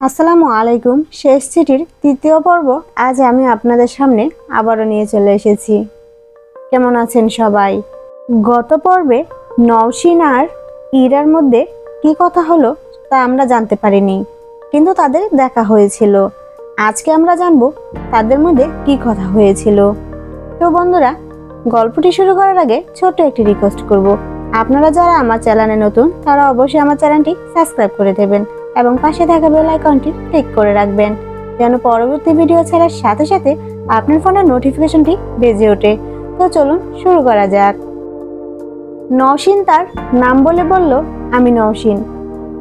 আসসালামু আলাইকুম, শেষ চিঠির তৃতীয় পর্ব। আজ আমি আপনাদের সামনে আবারও নিয়ে চলে এসেছি। কেমন আছেন সবাই? গত পর্বে নওশিন আর ইরার মধ্যে কি কথা হলো তা আমরা জানতে পারিনি, কিন্তু তাদের দেখা হয়েছিল। আজকে আমরা জানব তাদের মধ্যে কি কথা হয়েছিল। তো বন্ধুরা, গল্পটি শুরু করার আগে ছোট্ট একটি রিকোয়েস্ট করব। আপনারা যারা আমার চ্যানেলে নতুন, তারা অবশ্যই আমার চ্যানেলটি সাবস্ক্রাইব করে দেবেন। এবং পাশে থাকা বেল আইকনটি ক্লিক করে রাখবেন। যেন পরবর্তী ভিডিও ছাড়ার সাথে সাথে আপনার ফোনের নোটিফিকেশনটি বেজে ওঠে। তো চলুন শুরু করা যাক। নওশিন তার নাম বলে বলল, আমি নওশিন।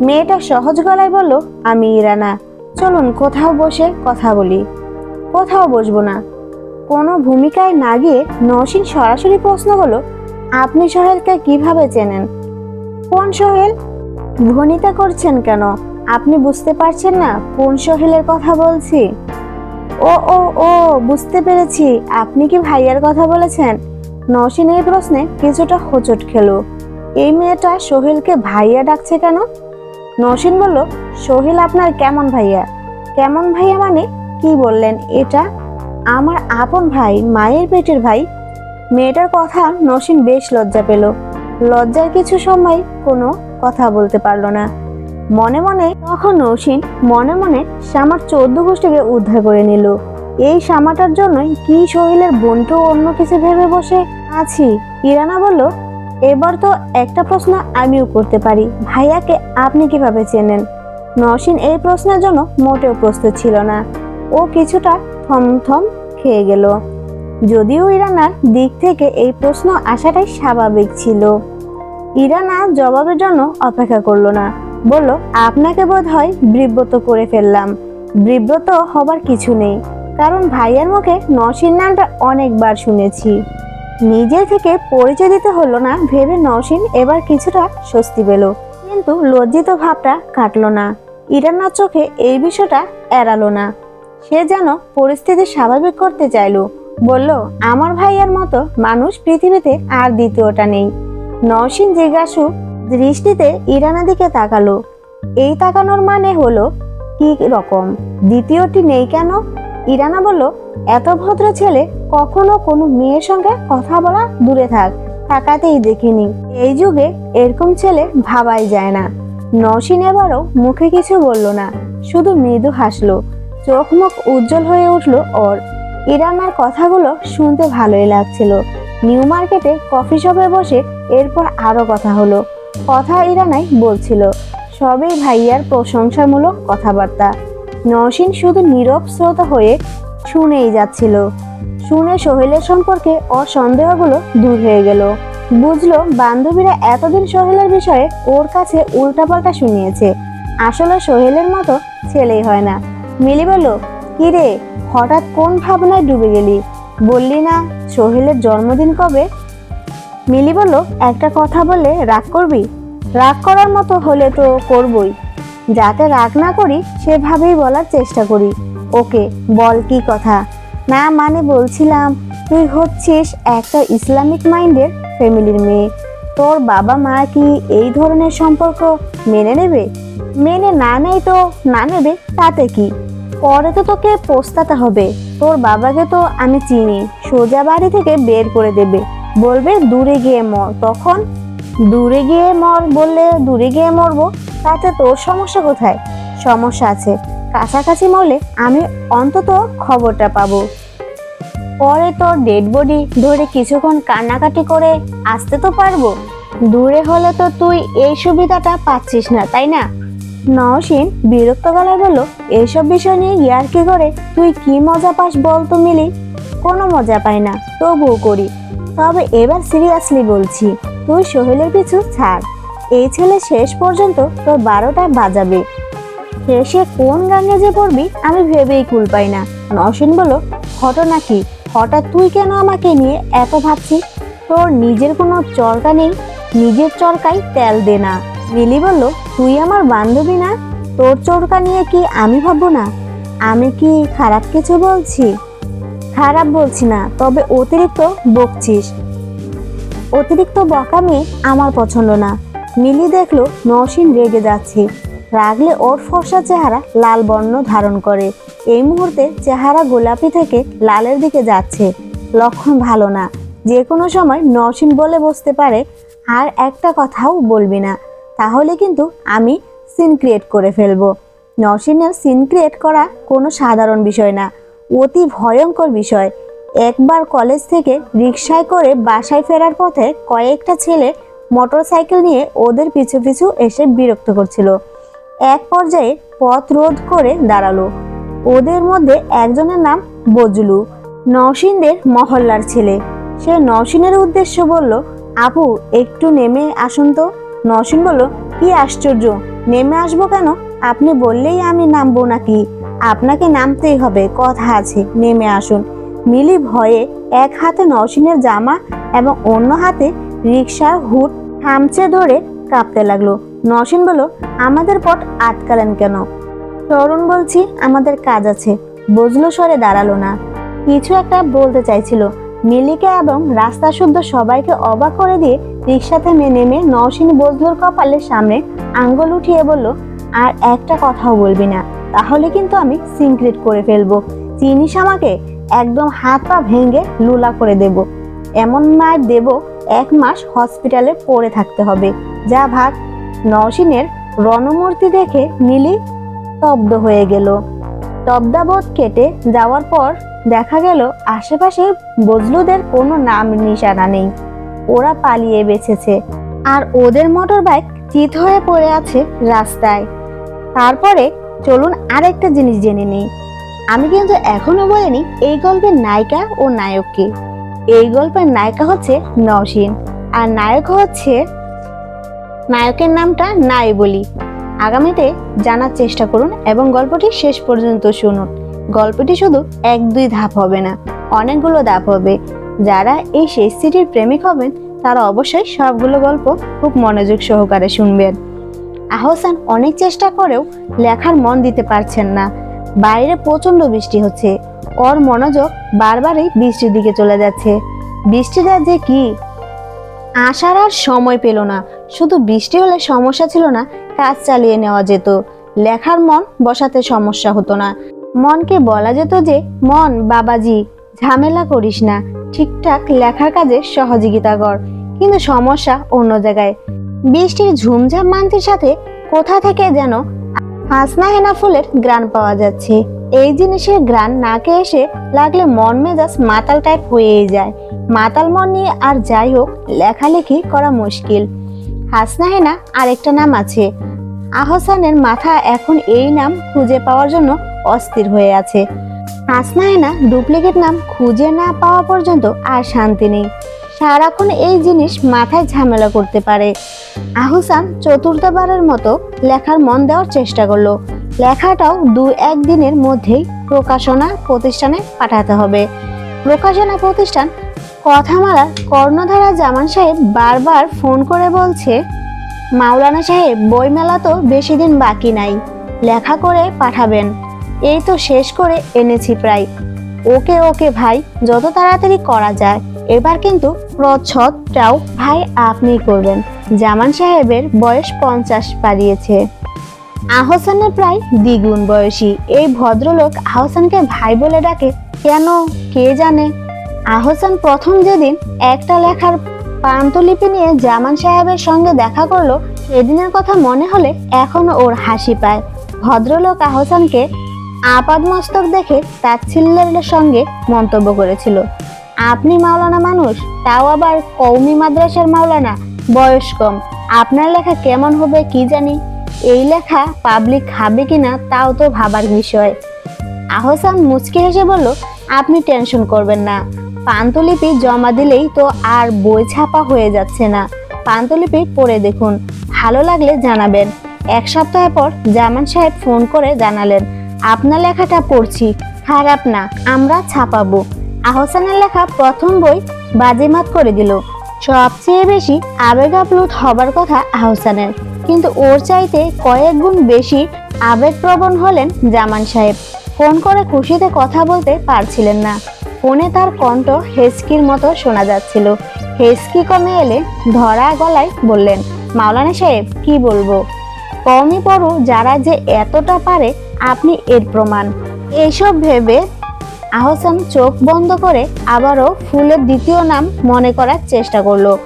মেয়েটা সহজ গলায় বলল, আমি ইরানা। চলুন কোথাও বসে কথা বলি। কোথাও বসবো না। কোনো ভূমিকায় না গিয়ে নওশিন সরাসরি প্রশ্ন হলো আপনি সোহেলকে কীভাবে চেনেন? কোন সোহেল? ভনিতা করছেন কেন? আপনি বুঝতে পারছেন না কোন সোহেলের কথা বলছি? ও ও ও, বুঝতে পেরেছি। আপনি কি ভাইয়ার কথা বলেছেন? নসীন এই প্রশ্নে কিছুটা হোঁচট খেলো। এই মেয়েটা সোহেলকে ভাইয়া ডাকছে কেন? নসীন বলল, সোহেল আপনার কেমন ভাইয়া? কেমন ভাইয়া মানে কি বললেন এটা? আমার আপন ভাই, মায়ের পেটের ভাই। মেয়েটার কথা নসীন বেশ লজ্জা পেল। লজ্জার কিছু সময় কোনো কথা বলতে পারল না। মনে মনে তখন নৌসিন মনে মনে শ্যামার চোদ্দ গোষ্ঠীকে উদ্ধার করে নিল। এই শ্যামাটার জন্যই কি সোহেলের বোনকেও অন্য কিছু ভেবে বসে আছি? ইরানা বলল, এবার তো একটা প্রশ্ন আমিও করতে পারি। ভাইয়াকে আপনি কীভাবে চেনেন? নসীন এই প্রশ্নের জন্য মোটেও প্রস্তুত ছিল না। ও কিছুটা থমথম খেয়ে গেল। যদিও ইরানার দিক থেকে এই প্রশ্ন আসাটাই স্বাভাবিক ছিল। ইরানা জবাবের জন্য অপেক্ষা করল না। বলল, আপনাকে বোধ হয় বিব্রত করে ফেললাম। বিব্রত হবার কিছু নেই, কারণ ভাইয়ের মুখে নসীন নামটা অনেকবার শুনেছি। নিজে থেকে পরিচয় দিতে হলো না, ভেবে নসীন এবার কিছুটা স্বস্তি পেল। কিন্তু লজ্জিত ভাবটা কাটল না। ইরানার চোখে এই বিষয়টা এড়ালো না। সে যেন পরিস্থিতি স্বাভাবিক করতে চাইলো। বলল, আমার ভাইয়ের মতো মানুষ পৃথিবীতে আর দ্বিতীয়টা নেই। নওশিন জিজ্ঞাসু দৃষ্টিতে ইরানা দিকে তাকালো। এই তাকানোর মানে হলো, কি রকম? দ্বিতীয়টি নেই কেন? ইরানা বলল, এত ভদ্র ছেলে, কখনো কোনো মেয়ের সঙ্গে কথা বলা দূরে থাক, তাকাতেই দেখিনি এই যুগে এরকম ছেলে ভাবাই যায় না। নওশিন এবারও মুখে কিছু বলল না, শুধু মৃদু হাসলো। চোখ মুখ উজ্জ্বল হয়ে উঠল ওর। ইরানার কথাগুলো শুনতে ভালোই লাগছিল। নিউ মার্কেটে কফি শপে বসে এরপর আরও কথা হলো। কথা ইরানাই বলছিল। সবই ভাইয়ার প্রশংসামূলক কথাবার্তা। নওশিন শুধু নীরব শ্রোতা হয়ে শুনেই যাচ্ছিল। শুনে সোহেলের সম্পর্কে ওর সন্দেহগুলো দূর হয়ে গেল। বুঝলো বান্ধবীরা এতদিন সোহেলের বিষয়ে ওর কাছে উল্টাপাল্টা শুনিয়েছে। আসলে সোহেলের মতো ছেলেই হয় না। মিলি বলল, কিরে, হঠাৎ কোন ভাবনায় ডুবে গেলি? বললি না, সোহেলের জন্মদিন কবে? মিলি বলল, একটা কথা বলে রাগ করবি? রাগ করার মতো হলে তো করবই। যাতে রাগ না করি, সেভাবেই বলার চেষ্টা করি। ওকে, বল কি কথা? না মানে বলছিলাম, তুই হচ্ছিস একটা ইসলামিক মাইন্ডের ফ্যামিলির মেয়ে। তোর বাবা মা কি এই ধরনের সম্পর্ক মেনে নেবে? মেনে না নেই তো, না নেবে, তাতে কি? পরে তো তোকে পোস্তাতে হবে। তোর বাবাকে তো আমি চিনি, সোজা বাড়ি থেকে বের করে দেবে। বলবে দূরে গিয়ে মর, তখন দূরে গিয়ে মর বললে দূরে গিয়ে মরবো? তাতে তোর সমস্যা কোথায়? সমস্যা আছে। কাছাকাছি মরলে আমি অন্তত খবরটা পাবো। পরে তোর ডেড বডি ধরে কিছুক্ষণ কান্নাকাটি করে আসতে তো পারব। দূরে হলে তো তুই এই সুবিধাটা পাচ্ছিস না, তাই না? নওশিন বিরক্ত গলায় বলল এইসব বিষয় নিয়ে ইয়ার্কি করে? তুই কি মজা পাস বল তো মিলি? কোনো মজা পাই না, তবুও করি। তবে এবার সিরিয়াসলি বলছি তুই সোহেলের পিছু ছাড়। এই ছেলে শেষ পর্যন্ত তোর বারোটা বাজাবে। শেষে কোন গানে যে পড়বি, আমি ভেবেই কুল পাই না। নসীন বলল, ঘটনা কি? হঠাৎ তুই কেন আমাকে নিয়ে এত ভাবছিস? তোর নিজের কোনো চরকা নেই, নিজের চরকায় তেল দে না। মিলি বলল, তুই আমার বান্ধবী না? তোর চরকা নিয়ে কি আমি ভাববো না? আমি কি খারাপ কিছু বলছি? খারাপ বলছি না, তবে অতিরিক্ত বকছিস। অতিরিক্ত বকামি আমার পছন্দ না। মিলি দেখল নসীন রেগে যাচ্ছে। রাগলে ওর ফর্সা চেহারা লাল বর্ণ ধারণ করে। এই মুহূর্তে চেহারা গোলাপি থেকে লালের দিকে যাচ্ছে। লক্ষণ ভালো না। যে কোনো সময় নসীন বলে বসতে পারে, আর একটা কথাও বলবি না। তাহলে কিন্তু আমি সিন ক্রিয়েট করে ফেলব। নসীনের সিন ক্রিয়েট করা কোনো সাধারণ বিষয় না। অতি ভয়ঙ্কর বিষয়। একবার কলেজ থেকে রিক্সায় করে বাসায় ফেরার পথে কয়েকটা ছেলে মোটরসাইকেল নিয়ে ওদের পিছু পিছু এসে বিরক্ত করছিল। এক পর্যায়ে পথ রোধ করে দাঁড়াল। ওদের মধ্যে একজনের নাম বজলু, নওশিনদের মহল্লার ছেলে। সে নওশিনের উদ্দেশ্য বলল, আপু, একটু নেমে আসুন তো। নওশিন বলল, কি আশ্চর্য, নেমে আসব কেন? আপনি বললেই আমি নামবো নাকি? আপনাকে নামতেই হবে, কথা আছে, নেমে আসুন। মিলি ভয়ে এক হাতে নওশিনের জামা এবং অন্য হাতে রিক্সার হুট খামচে ধরে কাঁপতে লাগল। নওশিন বলল, আমাদের পথ আটকালেন কেন? তরুণ বলছি, আমাদের কাজ আছে। বজলো সরে দাঁড়াল না। কিছু একটা বলতে চাইছিল। মিলিকা এবং রাস্তা শুদ্ধ সবাইকে অবাক করে দিয়ে রিক্সা থেমে নেমে নওশিন বজলুর কপালের সামনে আঙ্গুল উঠিয়ে বলল, আর একটা কথাও বলবি না, তাহলে কিন্তু আমি সিনক্রেট করে ফেলব। চিনিস আমাকে? একদম হাত পা ভেঙে লুলা করে দেব। এমন মার দেব এক মাস হসপিটালে পড়ে থাকতে হবে। যা ভাগ, নওশিনের রণমূর্তি দেখে মিলি স্তব্ধ হয়ে গেল। তবদাবোধ কেটে যাওয়ার পর দেখা গেল আশেপাশে বজলুদের কোনো নাম নিশানা নেই। ওরা পালিয়ে বেঁচেছে। আর ওদের মোটর বাইক চিত হয়ে পড়ে আছে রাস্তায়। তারপরে চলুন আরেকটা জিনিস জেনে নিই। আমি কিন্তু এখনও বলিনি এই গল্পের নায়িকা ও নায়ককে। এই গল্পের নায়িকা হচ্ছে নওশিন আর নায়ক হচ্ছে নায়কের নামটা নাই বলি। আগামীতে জানার চেষ্টা করুন এবং গল্পটি শেষ পর্যন্ত শুনুন। গল্পটি শুধু এক দুই ধাপ হবে না, অনেকগুলো ধাপ হবে। যারা এই শেষ সিটির প্রেমিক হবেন, তারা অবশ্যই সবগুলো গল্প খুব মনোযোগ সহকারে শুনবেন। আহসান অনেক চেষ্টা করেও লেখার মন দিতে পারছেন না। বাইরে প্রচণ্ড বৃষ্টি হচ্ছে। ওর মনোযোগ বারবারই বৃষ্টির দিকে চলে যাচ্ছে। বৃষ্টিটা যে কি? আসার আর সময় পেল না। শুধু বৃষ্টি হলে সমস্যা ছিল না, কাজ চালিয়ে নেওয়া যেত। লেখার মন বসাতে সমস্যা হতো না। মনকে বলা যেত যে, মন, বাবাজি, ঝামেলা করিস না। ঠিকঠাক লেখার কাজে সহযোগিতা কর। কিন্তু সমস্যা অন্য জায়গায়। বৃষ্টির ঝুমঝাম মান্তির সাথে কোথা থেকে যেন হাসনা হেনা ফুলের গ্রান পাওয়া যাচ্ছে। এই জিনিসের গ্রান নাকে এসে লাগলে মন মেজাজ মাতাল টাইপ হয়েই যায়। মাতাল মন নিয়ে আর যাই হোক, লেখালেখি করা মুশকিল। হাসনা হেনা আরেকটা নাম আছে। আহসানের মাথা এখন এই নাম খুঁজে পাওয়ার জন্য অস্থির হয়ে আছে। হাসনা হেনা ডুপ্লিকেট নাম খুঁজে না পাওয়া পর্যন্ত আর শান্তি নেই। সারাক্ষণ এই জিনিস মাথায় ঝামেলা করতে পারে। আহসান চতুর্থবারের মতো লেখার মন দেওয়ার চেষ্টা করল। লেখাটাও দু একদিনের মধ্যেই প্রকাশনা প্রতিষ্ঠানে পাঠাতে হবে। প্রকাশনা প্রতিষ্ঠান কথামালার কর্ণধারা জামান সাহেব বারবার ফোন করে বলছে, মাওলানা সাহেব, বইমেলা তো বেশি দিন বাকি নাই, লেখা করে পাঠাবেন। এই তো শেষ করে এনেছি প্রায়। ওকে ওকে ভাই, যত তাড়াতাড়ি করা যায়। এবার কিন্তু প্রচ্ছদটাও ভাই আপনিই করবেন। জামান সাহেবের বয়স পঞ্চাশ পারিয়েছে আহসানের প্রায় দ্বিগুণ বয়সী। এই ভদ্রলোক আহসানকে ভাই বলে ডাকে, কেন, কে জানে? আহসান প্রথম যেদিন একটা লেখার পান্তলিপি নিয়ে জামান সাহেবের সঙ্গে দেখা করল, সেদিনের কথা মনে হলে এখনও ওর হাসি পায়। ভদ্রলোক আহসানকে আপাদমস্তক দেখে তাচ্ছিল্যের সঙ্গে মন্তব্য করেছিল। আপনি মাওলানা মানুষ, তাও আবার কৌমি মাদ্রাসার মাওলানা, বয়স কম। আপনার লেখা কেমন হবে কি জানি? এই লেখা পাবলিক খাবে কিনা তাও তো ভাবার বিষয়। আহসান মুচকি হেসে বলল, আপনি টেনশন করবেন না। পান্তলিপি জমা দিলেই তো আর বই ছাপা হয়ে যাচ্ছে না। পান্তলিপি পড়ে দেখুন। ভালো লাগলে জানাবেন। এক সপ্তাহ পর জামান সাহেব ফোন করে জানালেন আপনার লেখাটা পড়ছি, খারাপ না, আমরা ছাপাবো। আহসানের লেখা প্রথম বই বাজিমাত করে দিল। সবচেয়ে বেশি আবেগ আবেগাপ্লুত হবার কথা আহসানের। কিন্তু ওর চাইতে কয়েক গুণ বেশি আবেগপ্রবণ হলেন জামান সাহেব। ফোন করে খুশিতে কথা বলতে পারছিলেন না। ফোনে তার কণ্ঠ হেসকির মতো শোনা যাচ্ছিল। হেসকি কমে এলে ধরা গলায় বললেন, মাওলানা সাহেব, কি বলব? কমই পড়ো যারা যে এতটা পারে আপনি এর প্রমাণ। এইসব ভেবে আহসান চোখ বন্ধ করে আবারও ফুলের দ্বিতীয় নাম মনে করার চেষ্টা করল।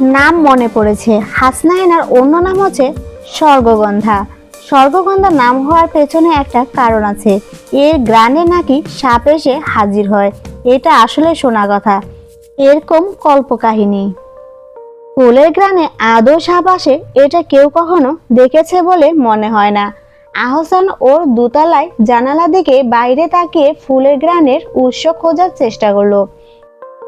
নাম মনে পড়েছে। হাসনাইনার অন্য নাম হচ্ছে স্বর্গগন্ধা। স্বর্গগন্ধা নাম হওয়ার পেছনে একটা কারণ আছে। এর গ্রানে নাকি সাপ এসে হাজির হয়। এটা আসলে শোনা কথা। এরকম কল্পকাহিনী। ফুলের গ্রানে আদৌ সাপ আসে, এটা কেউ কখনো দেখেছে বলে মনে হয় না। আহসান ওর দোতলায় জানালা দিকে বাইরে তাকিয়ে ফুলের গ্রানের উৎস খোঁজার চেষ্টা করল।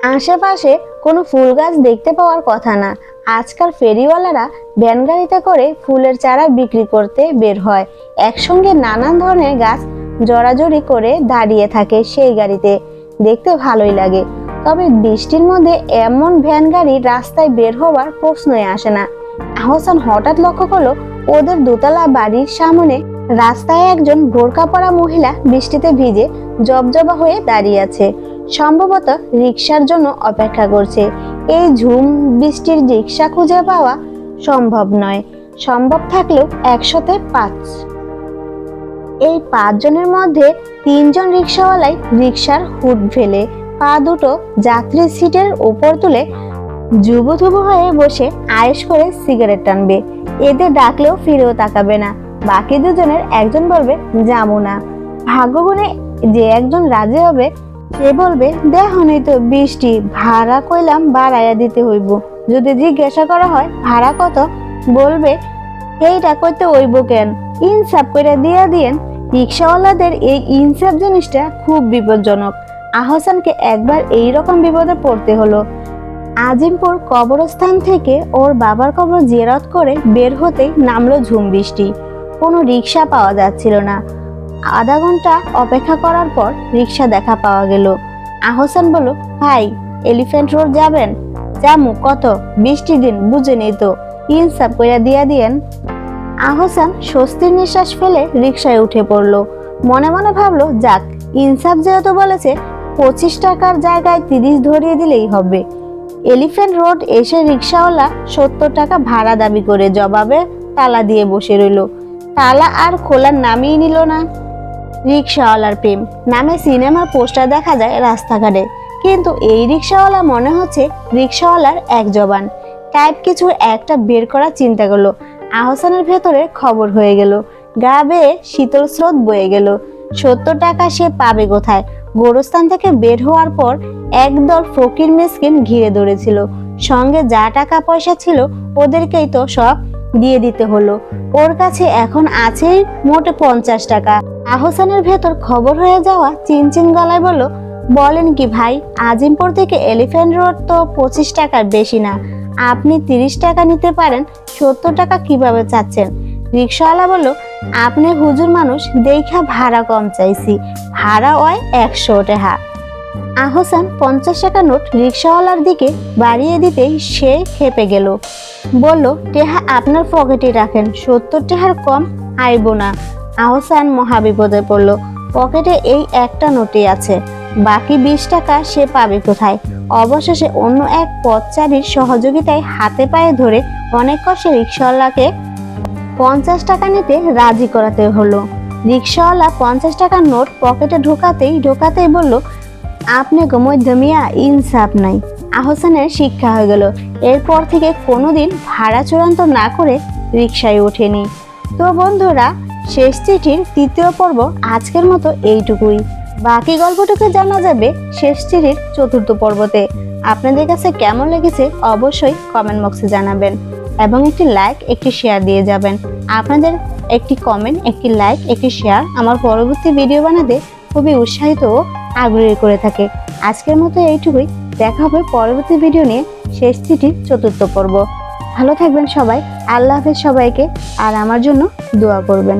আশেপাশে কোনো ফুল গাছ দেখতে পাওয়ার কথা না। আজকাল ফেরিওয়ালারা ভ্যান গাড়িতে করে ফুলের চারা বিক্রি করতে বের হয়। একসঙ্গে নানান ধরনের গাছ জড়াজড়ি করে দাঁড়িয়ে থাকে সেই গাড়িতে। দেখতে ভালোই লাগে। তবে বৃষ্টির মধ্যে এমন ভ্যান গাড়ি রাস্তায় বের হওয়ার প্রশ্নই আসে না। আহসান হঠাৎ লক্ষ্য করল ওদের দোতলা বাড়ির সামনে রাস্তায় একজন বোরকা পরা মহিলা বৃষ্টিতে ভিজে জবজবা হয়ে দাঁড়িয়ে আছে। সম্ভবত রিক্সার জন্য অপেক্ষা করছে। এই ঝুম বৃষ্টির রিক্সা খুঁজে পাওয়া সম্ভব নয়। সম্ভব থাকলেও একসাথে পাঁচ। এই পাঁচজনের মধ্যে তিনজন রিক্সাওয়ালাই রিক্সার হুড ফেলে, পা দুটো যাত্রী সিটের ওপর তুলে যুবধুবু হয়ে বসে আয়েশ করে সিগারেট টানবে। এদের ডাকলেও ফিরেও তাকাবে না। বাকি দুজনের একজন বলবে, যাব না। ভাগ্যগুণে যে একজন রাজি হবে, সে বলবে দেখনি তো, বৃষ্টি, ভাড়া কইলাম বাড়াইয়া দিতে হইব। যদি জিজ্ঞাসা করা হয়, ভাড়া কত? বলবে, এইটা করতে হইব কেন? ইনসাফ করে দিয়া দিয়েন। রিক্সাওয়ালাদের এই ইনসাফ জিনিসটা খুব বিপজ্জনক। আহসানকে একবার এই রকম বিপদে পড়তে হলো। আজিমপুর কবরস্থান থেকে ওর বাবার কবর জিয়ারত করে বের হতেই নামলো ঝুম বৃষ্টি। কোনো রিক্সা পাওয়া যাচ্ছিল না। আধা ঘণ্টা অপেক্ষা করার পর রিক্সা দেখা পাওয়া গেল। আহসান বলল, ভাই, এলিফ্যান্ট রোড যাবেন? জামু কত? বৃষ্টি দিন, বুঝে নেই তো। ইনসাফ কইরা দিয়া দিয়েন। আহসান স্বস্তির নিঃশ্বাস ফেলে রিক্সায় উঠে পড়ল। মনে মনে ভাবলো, যাক, ইনসাফ যেহেতু বলেছে, পঁচিশ টাকার জায়গায় তিরিশ ধরিয়ে দিলেই হবে। এলিফ্যান্ট রোড এসে রিক্সাওয়ালা সত্তর টাকা ভাড়া দাবি করে জবাবে তালা দিয়ে বসে রইল। তালা আর খোলার নামই নিল না। রিক্সাওয়ালার প্রেম। নামে সিনেমার পোস্টার দেখা যায় রাস্তাঘাটে। কিন্তু এই রিক্সাওয়ালা মনে হচ্ছে রিক্সাওয়ালার এক জবান। টাইপ কিছু একটা বের করার চিন্তা করল। আহসানের ভেতরে খবর হয়ে গেল। গা বেয়ে শীতল স্রোত বয়ে গেল। সত্তর টাকা সে পাবে কোথায়? গোরস্থান থেকে বের হওয়ার পর একদল ফকির মিসকিন ঘিরে ধরেছিল। সঙ্গে যা টাকা পয়সা ছিল ওদেরকেই তো সব দিয়ে দিতে হলো। ওর কাছে এখন আছে মোটে পঞ্চাশ টাকা। আহসানের ভেতর খবর হয়ে যাওয়া চিনচিন গলায় বলল, বলেন কি ভাই, আজিমপুর থেকে এলিফ্যান্ট রোড তো পঁচিশ টাকার বেশি না। আপনি তিরিশ টাকা নিতে পারেন, সত্তর টাকা কীভাবে চাচ্ছেন? রিক্সাওয়ালা বলল, আপনি হুজুর মানুষ দেখা ভাড়া কম চাইছি। ভাড়া হয় একশো টাকা আহসান পঞ্চাশ টাকা নোট রিক্সাওয়ালার দিকে বাড়িয়ে দিতেই সে খেপে গেল। বলল, টেহা আপনার পকেটে রাখেন, সত্তর টাকার কম আইব না। আহসান মহাবিপদে পড়ল। পকেটে এই একটা নোটই আছে। বাকি বিশ টাকা সে পাবে কোথায়? অবশেষে অন্য এক পথচারীর সহযোগিতায় হাতে পায়ে ধরে অনেক কষ্টে রিক্সাওয়ালাকে পঞ্চাশ টাকা নিতে রাজি করাতে হলো। রিক্সাওয়ালা পঞ্চাশ টাকার নোট পকেটে ঢোকাতেই ঢোকাতেই বলল আপনি গো মধ্যমিয়া ইনসাফ নাই। আহসানের শিক্ষা হয়ে গেল। এরপর থেকে কোনোদিন ভাড়া চূড়ান্ত না করে রিক্সায় ওঠেনি। তো বন্ধুরা, শেষ চিঠির তৃতীয় পর্ব আজকের মতো এইটুকুই। বাকি গল্পটুকু জানা যাবে শেষ চিঠির চতুর্থ পর্বতে। আপনাদের কাছে কেমন লেগেছে অবশ্যই কমেন্ট বক্সে জানাবেন এবং একটি লাইক একটি শেয়ার দিয়ে যাবেন। আপনাদের একটি কমেন্ট একটি লাইক একটি শেয়ার আমার পরবর্তী ভিডিও বানাতে খুবই উৎসাহিত আগ্রহী করে থাকে। আজকের মতো এইটুকুই। দেখা হবে পরবর্তী ভিডিও নিয়ে শেষ চিঠির চতুর্থ পর্ব। ভালো থাকবেন সবাই। আল্লাহ হাফেজ সবাইকে। আর আমার জন্য দোয়া করবেন।